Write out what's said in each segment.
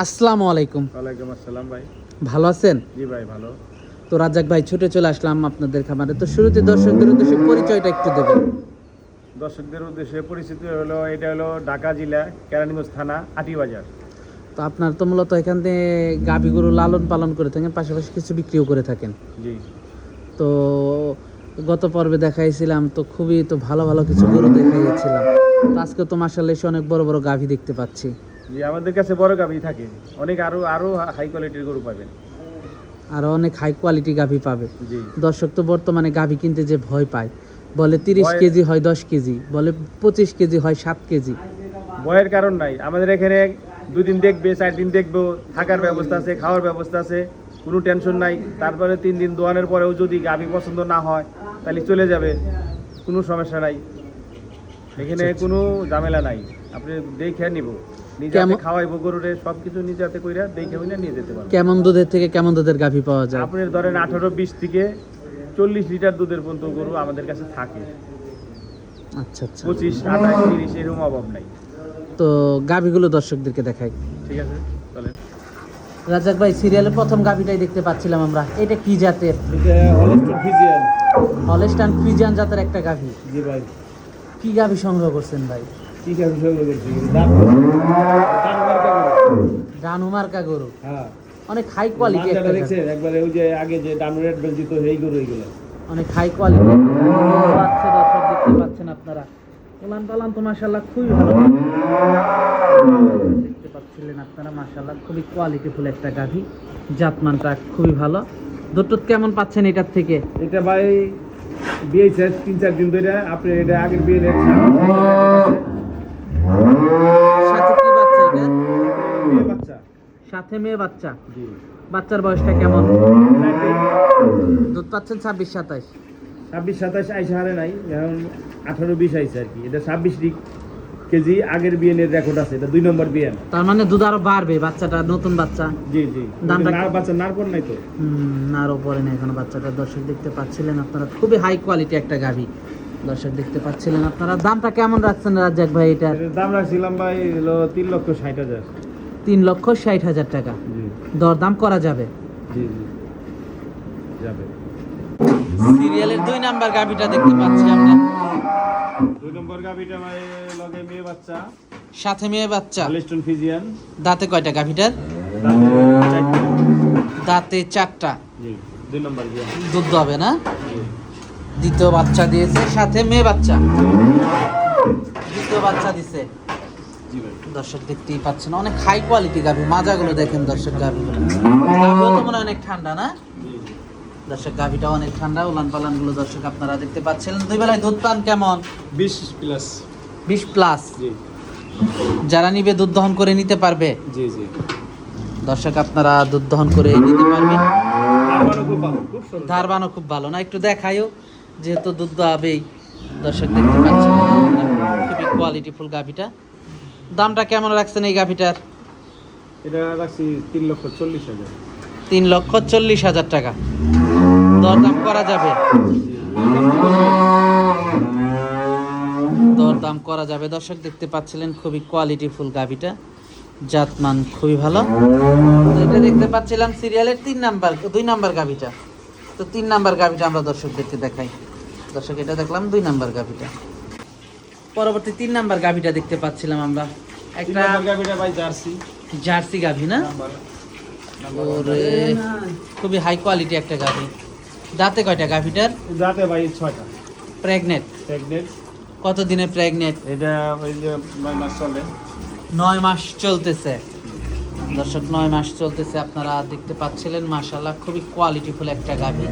আসসালামু আলাইকুম। ওয়ালাইকুম আসসালাম ভাই। ভালো আছেন? জি ভাই ভালো। তো রাজাক ভাই ছুটে চলে আসলাম আপনাদের খামারে। তো শুরুতে দর্শকদের উদ্দেশ্যে পরিচয়টা একটু দেবেন। দর্শকদের উদ্দেশ্যে পরিচিতি হলো এটা হলো ঢাকা জেলা কেরানীগঞ্জ থানা আটিবাজার। তো আপনার তো মূলত এখান থেকে গাভী গরু লালন পালন করে থাকেন পাশাপাশি কিছু বিক্রিও করে থাকেন। জি। তো গত পর্বে দেখাইছিলাম তো খুবই তো ভালো ভালো কিছু গরু দেখাইছিলাম আজকে তো মাসাল্লাহ এসে অনেক বড় বড় গাভী দেখতে পাচ্ছি। জি আমাদের কাছে বড় গাভি থাকে। অনেক আরও আরও হাই কোয়ালিটির গরু পাবেন। আর অনেক হাই কোয়ালিটি গাভী পাবে। জি। দর্শক তো বর্তমানে গাভী কিনতে যে ভয় পায় বলে তিরিশ কেজি হয় দশ কেজি বলে পঁচিশ কেজি হয় সাত কেজি। ভয়ের কারণ নাই। আমাদের এখানে দুই দিন দেখবে চার দিন দেখব থাকার ব্যবস্থা আছে খাওয়ার ব্যবস্থা আছে কোনো টেনশন নাই। তারপরে তিন দিন দোয়ানের পরেও যদি গাভি পছন্দ না হয় তাহলে চলে যাবে কোনো সমস্যা নাই। এখানে আচ্ছা, আচ্ছা। কোনো ঝামেলা নাই। আপনি দেখে নিব। নিজে কেমন- খাওয়াইবো গরুরে সব কিছু নিজে হাতে কইরা দেখে হইনা নিয়ে যেতে পারব। কেমন দুধের থেকে কেমন দুধের গাভী পাওয়া যায়? আপনার ধরেন আঠারো বিশ থেকে চল্লিশ লিটার দুধের পর্যন্ত গরু আমাদের কাছে থাকে। আচ্ছা আচ্ছা। পঁচিশ আঠাশ তিরিশ এরকম অভাব নাই। তো গাভীগুলো দর্শকদেরকে দেখাই। ঠিক আছে চলে রাজাক ভাই সিরিয়ালের প্রথম গাভীটাই দেখতে পাচ্ছিলাম আমরা। এটা কি জাতের? এটা হলস্টন হলেস্টান ফ্রিজিয়ান জাতের একটা গাভী। জি ভাই। কি গাভী সংগ্রহ করছেন ভাই? কি কাজ সংগ্রহ করছি? দাম ডানুমার্কা গরু। হ্যাঁ। অনেক হাই কোয়ালিটি একটা। দেখছেন? একবারে ওই যে আগে যে গরু এইগুলো অনেক হাই কোয়ালিটি পাচ্ছে দর্শক দেখতে পাচ্ছেন আপনারা। পালান তো খুবই ভালো। দেখতে পাচ্ছিলেন আপনারা খুবই কোয়ালিটিফুল একটা গাভী। জাতমানটা খুবই ভালো। দুটো কেমন পাচ্ছেন এটার থেকে? এটা ভাই বিয়ে তিন চার দিন ধরে আপনি এটা আগের বিয়ে সাথে কি বাচ্চা এটা বিয়ে বাচ্চা সাথে মেয়ে বাচ্চা? বাচ্চার বয়সটা কেমন? দুধ পাচ্ছেন ছাব্বিশ সাতাইশ। ছাব্বিশ সাতাশ আইসা হারে নাই এখন আঠারো বিশ আইসে আর কি। এটা ছাব্বিশ কেজি আগের বিয়েনের রেকর্ড আছে এটা দুই নম্বর বিয়ে তার মানে দুধ আরও বাড়বে বাচ্চাটা নতুন বাচ্চা? জি জি। দামটা নার বাচ্চা নার পর নাই তো। আরও পরে না এখনও বাচ্চাটা। দর্শক দেখতে পাচ্ছিলেন আপনারা খুবই হাই কোয়ালিটি একটা গাভী। দর্শক দেখতে পাচ্ছিলেন আপনারা। দামটা কেমন রাখছেন রাজ্জাক ভাই এটার দাম রাখছিলাম ভাই হলো তিন লক্ষ ষাট হাজার। তিন লক্ষ ষাট হাজার টাকা। দরদাম করা যাবে। জি জি। যাবে। সিরিয়ালের দুই নাম্বার গাভীটা দেখতে পাচ্ছি আমরা। দুই নম্বর গাভিটা লগে মেয়ে বাচ্চা। সাথে মেয়ে বাচ্চা। Holstein Friesian. দাঁতে কয়টা গাভীটার? দাঁতে চারটা। জি দুই নম্বর দুধ হবে না? দ্বিতীয় বাচ্চা দিয়েছে সাথে মেয়ে বাচ্চা। দ্বিতীয় বাচ্চা দিছে। দর্শক দেখতেই পাচ্ছেন অনেক হাই কোয়ালিটি গাভী মাজাগুলো দেখেন দর্শক গাভীগুলো গাভীও তো মনে অনেক ঠান্ডা না? দর্শক গাভীটা অনেক ঠান্ডা উলান পালানগুলো দর্শক আপনারা দেখতে পাচ্ছেন। দুই বেলায় দুধ পান কেমন? বিশ প্লাস বিশ প্লাস যারা নিবে দুধ দহন করে নিতে পারবে? জি জি। দর্শক আপনারা দুধ দহন করে নিতে পারবেন। ধারবানও খুব ভালো না একটু দেখাইও যেহেতু দুধ দোয়াবেই দর্শক দেখতে পাচ্ছেন। খুবই কোয়ালিটিফুল গাভীটা। দামটা কেমন রাখছেন এই গাভিটার? এটা রাখছি তিন লক্ষ চল্লিশ হাজার। তিন লক্ষ চল্লিশ হাজার টাকা। দরদাম করা যাবে? দরদাম করা যাবে। দর্শক দেখতে পাচ্ছিলেন খুবই কোয়ালিটিফুল গাভিটা। জাতমান খুবই ভালো। এটা দেখতে পাচ্ছিলাম সিরিয়ালের তিন নাম্বার দুই নাম্বার গাভিটা। তো তিন নাম্বার গাভিটা আমরা দর্শকদেরকে দেখাই। দর্শক এটা দেখলাম দুই নাম্বার গাভিটা। পরবর্তী তিন নাম্বার গাভিটা দেখতে পাচ্ছিলাম আমরা। একটা গাভিটা ভাই জার্সি। জার্সি গাভি না? ওরে খুবই হাই কোয়ালিটি একটা গাভি। দাঁতে কয়টা গাভিটার? যাতে ভাই ছয়টা। প্রেগনেন্ট প্রেগনেন্ট কত দিনে প্রেগনেন্ট এটা ওই যে নয় মাস চলে। নয় মাস চলতেছে। দর্শক নয় মাস চলতেছে। আপনারা দেখতে পাচ্ছিলেন মাশাল্লাহ খুবই কোয়ালিটিফুল একটা গাভি।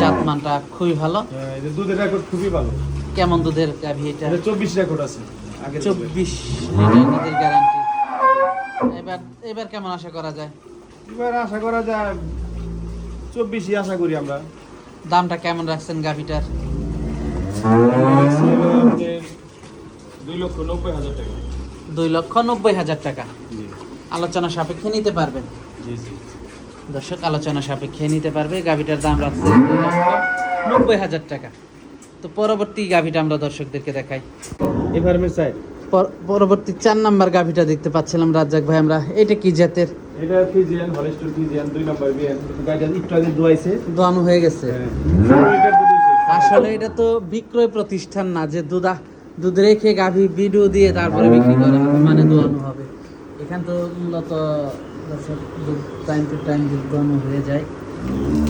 জাতমানটা খুবই ভালো। হ্যাঁ, দুধের রেকর্ড খুবই ভালো। কেমন দুধের গাভি এটা? চব্বিশ রেকর্ড আছে। আগে চব্বিশ লিটার দুধের গ্যারান্টি এবার এবার কেমন আশা করা যায়? এবার আশা করা যায় চব্বিশই আশা করি আমরা। দামটা কেমন রাখছেন গাভিটার? দুই লক্ষ নব্বই হাজার টাকা। দুই লক্ষ নব্বই হাজার টাকা। জি। আলোচনা সাপেক্ষে নিতে পারবেন? জি জি। দর্শক আলোচনা সাপেক্ষে নিতে পারবে। গাভিটার দাম রাখছে দুই লক্ষ নব্বই হাজার টাকা। তো পরবর্তী গাভিটা আমরা দর্শকদেরকে দেখাই। এভারমের সাইড পরবর্তী চার নাম্বার গাভিটা দেখতে পাচ্ছিলাম রাজ্জাক ভাই আমরা। এটা কি জাতের? এটা ফিজিয়ান হলিস্টর ফিজিয়ান দুই নম্বর বিয়ান। গাড়িটা একটু আগে ধোয়াইছে দোয়ানো হয়ে গেছে। হ্যাঁ। আসলে এটা তো বিক্রয় প্রতিষ্ঠান না যে দুধা দুধ রেখে গাভি ভিডিও দিয়ে তারপরে বিক্রি করা হবে মানে দোয়ানো হবে। এখান তো মূলত দর্শক টাইম টু টাইম দুধ দোয়ানো হয়ে যায়।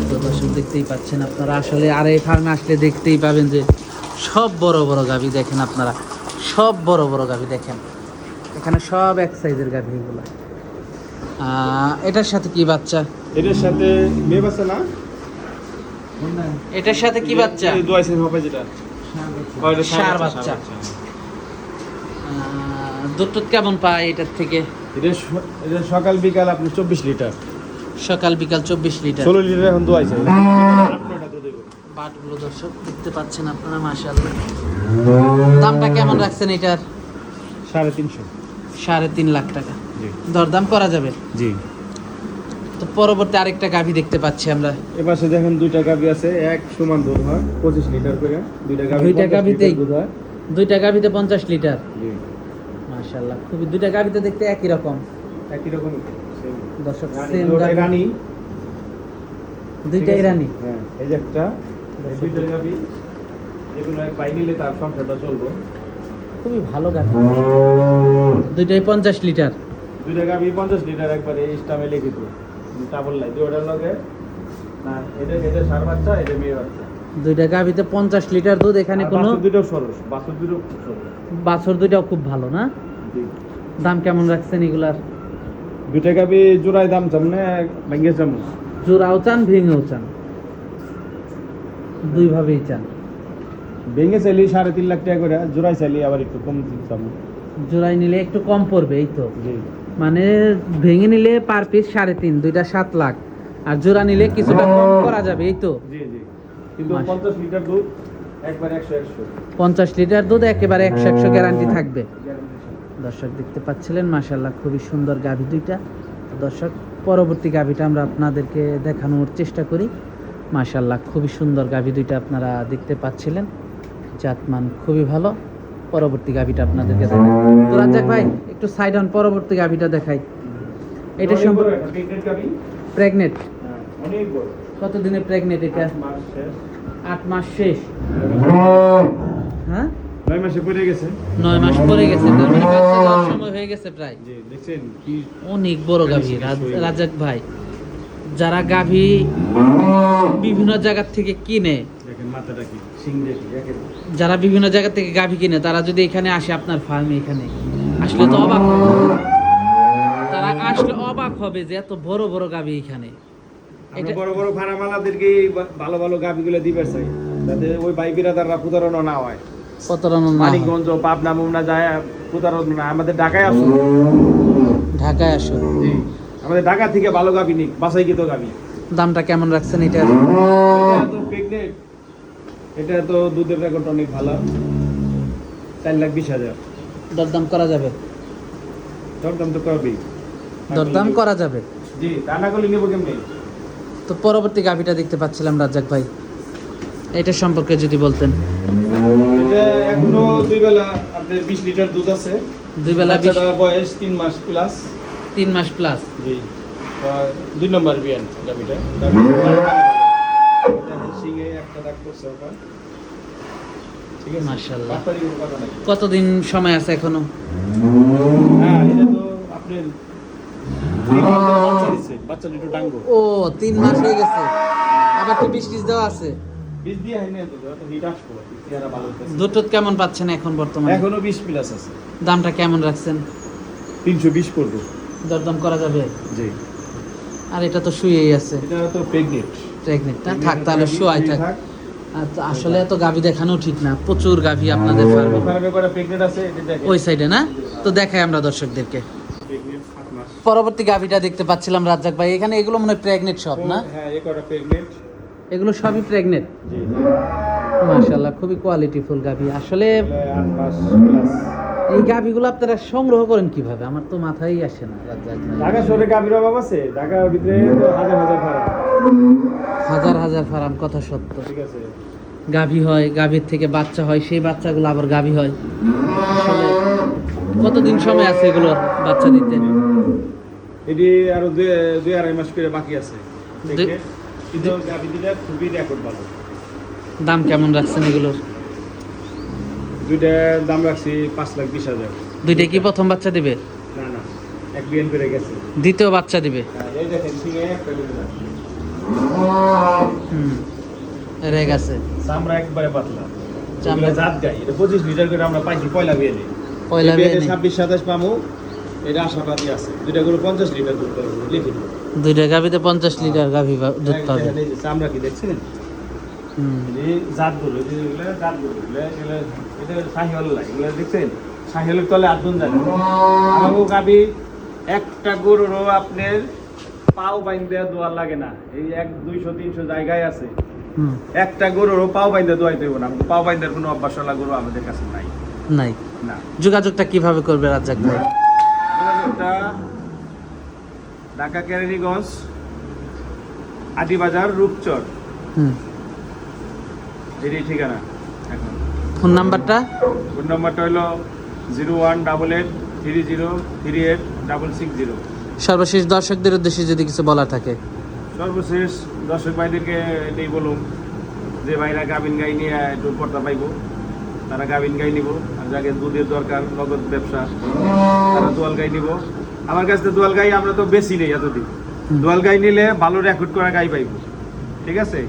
তো দর্শক দেখতেই পাচ্ছেন আপনারা। আসলে আর এই ফার্মে আসলে দেখতেই পাবেন যে সব বড় বড় গাভি দেখেন আপনারা। সব বড় বড় গাভি দেখেন। এখানে সব এক সাইজের গাভি এগুলো। এটার সাথে কি বাচ্চা? এটার সাথে মেয়ে বাচ্চা না? এটার সাথে কি বাচ্চা? যেটা। বাচ্চা। দুধ কেমন পায় এটার থেকে? এটা সকাল বিকাল আপনি চব্বিশ লিটার। সকাল বিকাল চব্বিশ লিটার। ষোলো লিটার এখন দোয়াইছে বাটগুলো দর্শক দেখতে পাচ্ছেন আপনারা মাশাআল্লাহ। দামটা কেমন রাখছেন এটার? সাড়ে তিনশো। সাড়ে তিন লাখ টাকা। জি। দরদাম করা যাবে? জি। তো পরবর্তী আরেকটা গাভি দেখতে পাচ্ছি আমরা। এপাশে দেখেন দুইটা গাভি আছে এক সমান দুধ হয় পঁচিশ লিটার করে। দুইটা গাভি দুইটা 50 দুধ হয়। দুইটা গাভিতে পঞ্চাশ লিটার? জি। মাশাআল্লাহ খুবই দুইটা গাভিতে দেখতে একই রকম। একই রকম দর্শক সেম রানী। দুইটাই রানী। হ্যাঁ এই যে একটা দুইটা গাভি এগুলো পাই নিলে তার সংসারটা চলবো। খুবই ভালো গাভি দুইটাই পঞ্চাশ লিটার। দুইটা গাভি পঞ্চাশ লিটার একবারে ইস্টামে লিখিত টাবল লাই দুইটার লগে না এটা এটা সার বাচ্চা এটা মেয়ে বাচ্চা। দুইটা গাভিতে পঞ্চাশ লিটার দুধ এখানে কোনো দুইটাও সরস বাছুর সরস। বাছর দুইটাও খুব ভালো না? দাম কেমন রাখছেন এগুলার? দুইটা গাভি জোড়ায় দাম চামনে ভেঙে চামচ জোড়াও চান ভেঙেও চান। দুই ভাবেই চান। ভেঙে চাইলি সাড়ে তিন লাখ টাকা করে জোড়ায় চাইলি আবার একটু কম চামচ জোড়াই নিলে একটু কম পড়বে এই তো। মানে ভেঙে নিলে পার পিস সাড়ে তিন দুইটা সাত লাখ। আর জোড়া নিলে কিছুটা কম করা যাবে এই তো। জি জি। কিন্তু পঞ্চাশ লিটার দুধ একবার একশো একশো। পঞ্চাশ লিটার দুধ একেবারে একশো একশো গ্যারান্টি থাকবে। দর্শক দেখতে পাচ্ছিলেন মাশাল্লাহ খুবই সুন্দর গাভী দুইটা। দর্শক পরবর্তী গাভীটা আমরা আপনাদেরকে দেখানোর চেষ্টা করি। মাশাল্লাহ খুবই সুন্দর গাভী দুইটা আপনারা দেখতে পাচ্ছিলেন। জাতমান খুবই ভালো। পরবর্তী গাভীটা আপনাদেরকে দেখাই। তো রাজ্জাক ভাই একটু সাইড অন পরবর্তী গাভীটা দেখাই। এটা সম্পর্কে। প্রেগনেন্ট হ্যাঁ, কতদিনে প্রেগনেন্ট এটা? আট মাস শেষ। হ্যাঁ নয় মাসে পড়ে গেছে। নয় মাস পরে গেছে তার মানে বাচ্চা দেওয়ার সময় হয়ে গেছে প্রায়। জি দেখছেন কি অনেক বড় গাভী রাজাক ভাই। যারা গাভী বিভিন্ন জায়গা থেকে কিনে যারা বিভিন্ন জায়গা থেকে গাভী কিনে তারা যদি এখানে আসে আপনার ফার্মে এখানে আসলে তো অবাক হবে। তারা আসলে অবাক হবে যে এত বড় বড় গাভী এখানে। এটা- বড় বড় ফার্মালাদেরকে ভালো ভালো গাভিগুলো দিবে চাই যাতে ওই ভাই বিরাদাররা প্রতারণা না হয়। মানিকগঞ্জ পাবনা মুমনা যায় প্রতারণা আমাদের ঢাকায় আসুন ঢাকায় আসো। জি আমাদের ঢাকা থেকে ভালো গাভি নিক বাসাইকৃত গাভি দামটা কেমন রাখছেন এটা? তো প্রেগনেন্ট এটা তো দুধের রেকর্ড অনেক ভালো। চার লাখ বিশ হাজার। দরদাম করা যাবে? দরদাম তো করবেই। দরদাম করা যাবে? জি তা না করলে নেব কেমনি? তো পরবর্তী গাভীটা দেখতে পাচ্ছিলাম রাজ্জাক ভাই। এটা সম্পর্কে যদি বলতেন। এখনও দুই বেলা আপনার বিশ লিটার দুধ আছে। দুই বেলা বিশ বাচ্চাটার বয়স তিন মাস প্লাস তিন মাস প্লাস জি। দুই নম্বর বিয়ান সিংহে একটা দাগ করছে ওটা। ঠিক আছে? মাশাআল্লাহ। কতদিন সময় আছে এখনও? হ্যাঁ এটা তো আপনার বাচ্চা ডাঙ্গো। ও তিন মাস হয়ে গেছে। আবার কি টিজ দেওয়া আছে? বীজ দিয়ে হয়নি তো তো হিট আসব চেহারা ভালো হচ্ছে। দুধ টুধ কেমন পাচ্ছেন এখন বর্তমানে? এখনও বিশ প্লাস আছে। দামটা কেমন রাখছেন? তিনশো বিশ পড়বে। দরদাম করা যাবে? জি। আর এটা তো শুয়েই আছে। এটা তো প্রেগনেন্ট প্রেগনেন্টটা থাক তাহলে শুয়াই থাক। আসলে এত গাভী দেখানো ঠিক না। প্রচুর গাভী আপনাদের ফার্মে। এটা ওই সাইডে না? তো দেখাই আমরা দর্শকদেরকে। পরবর্তী গাভীটা দেখতে পাচ্ছিলাম রাজ্জাক ভাই। এখানে এগুলো মনে হয় প্রেগনেন্ট সব না? হ্যাঁ এ কটা প্রেগনেন্ট এগুলো সবই প্রেগনেন্ট মাশাল্লাহ খুবই কোয়ালিটিফুল গাভী। আসলে এই গাভীগুলো আপনারা সংগ্রহ করেন কীভাবে? আমার তো মাথায় আসে না ঢাকা শহরে গাভীর অভাব আছে? ঢাকার ভিতরে হাজার হাজার ভাড়া হাজার হাজার ফার্ম কথা সত্য। ঠিক আছে। গাভী হয় গাভীর থেকে বাচ্চা হয় সেই বাচ্চাগুলো আবার গাভী হয়। কতদিন সময় আছে এগুলো বাচ্চা দিতে? এটি আরও দুই আড়াই মাস করে বাকি আছে। কিন্তু গাভী খুবই রেকর্ড ভালো। দাম কেমন রাখছেন এগুলোর? দুইটা দাম রাখছি পাঁচ লাখ বিশ হাজার। দুইটা কি প্রথম বাচ্চা দিবে? না না এক বিয়ান করে গেছে। দ্বিতীয় বাচ্চা দিবে? হ্যাঁ, এই দেখেন সিংহে একটা হুম রেগ আছে চামড়া একবারে পাতলা। চামড়া- চামড়া জাত গাই এটা পঁচিশ লিটার করে আমরা পাইছি পয়লা বিয়ানে পয়লা বিয়ানে। ছাব্বিশ সাতাশ পামু। এটা আশাবাদী আছে। দুইটা করে পঞ্চাশ লিটার দুধ পাবো লিখে দুইটা গাভীতে পঞ্চাশ লিটার গাভী দুধ পাবে। দেখেন এই যে চামড়া কি দেখছেন জাতগুলো এই জাতগুলো এগুলো এগুলো এটা শাহিওয়াল লাগে এগুলো দেখছেন? শাহিওয়ালের তলে আদুন যায় আমাকে গাবি একটা গরুরও আপনার পাও বাইন দেওয়া দোয়ার লাগে না। এই এক দুইশো তিনশো জায়গায় আছে। একটা গরুরও পাও বাইন্দা দোয়াই দেবো না। পাও বাইন্দার কোনো অভ্যাসওয়ালা গরু আমাদের কাছে নাই। নাই। না। যোগাযোগটা কীভাবে করবে রাজ্জাক ভাই? যোগাযোগটা ঢাকা কেরানীগঞ্জ আদিবাজার রূপচর। এরই ঠিকানা এখন। ফোন নাম্বারটা? ফোন নাম্বারটা হলো zero one double eight three zero three eight double six zero. সর্বশেষ দর্শকদের উদ্দেশ্যে যদি কিছু বলা থাকে। সর্বশেষ দর্শক ভাইদেরকে এটাই বলুন যে ভাইরা গাভিন গাই নিয়ে একটু পর্দা পাইব। তারা গাভিন গাই নিব আর যাকে দুধের দরকার নগদ ব্যবসা তারা দোয়াল গাই নিব। আমার কাছে দোয়াল গাই আমরা তো বেশি নেই এতদিন। দোয়াল গাই নিলে ভালো রেকর্ড করা গাই পাইব। ঠিক আছে?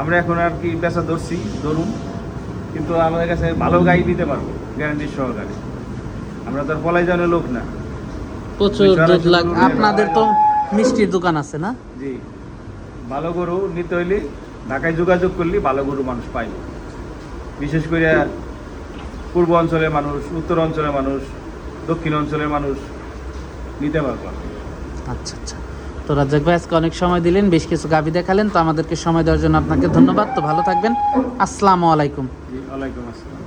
আমরা এখন আর কি পেশা ধরছি ধরুন। কিন্তু আমাদের কাছে ভালো গাই দিতে পারব গ্যারান্টির সহকারে। আমরা তো আর পলাই জানার লোক না। প্রচুর দুধ লাগ আপনাদের তো মিষ্টির দোকান আছে না? জি। ভালো গরু নিতে হইলে ঢাকায় যোগাযোগ করলে ভালো গরু মানুষ পাইব। বিশেষ করে পূর্ব অঞ্চলের মানুষ উত্তর অঞ্চলের মানুষ দক্ষিণ অঞ্চলের মানুষ নিতে পারব। আচ্ছা আচ্ছা। তো রাজ্জাক ভাই আজকে অনেক সময় দিলেন বেশ কিছু গাভী দেখালেন তো আমাদেরকে সময় দেওয়ার জন্য আপনাকে ধন্যবাদ। তো ভালো থাকবেন। আসসালামু আলাইকুম। ওয়ালাইকুম আসসালাম।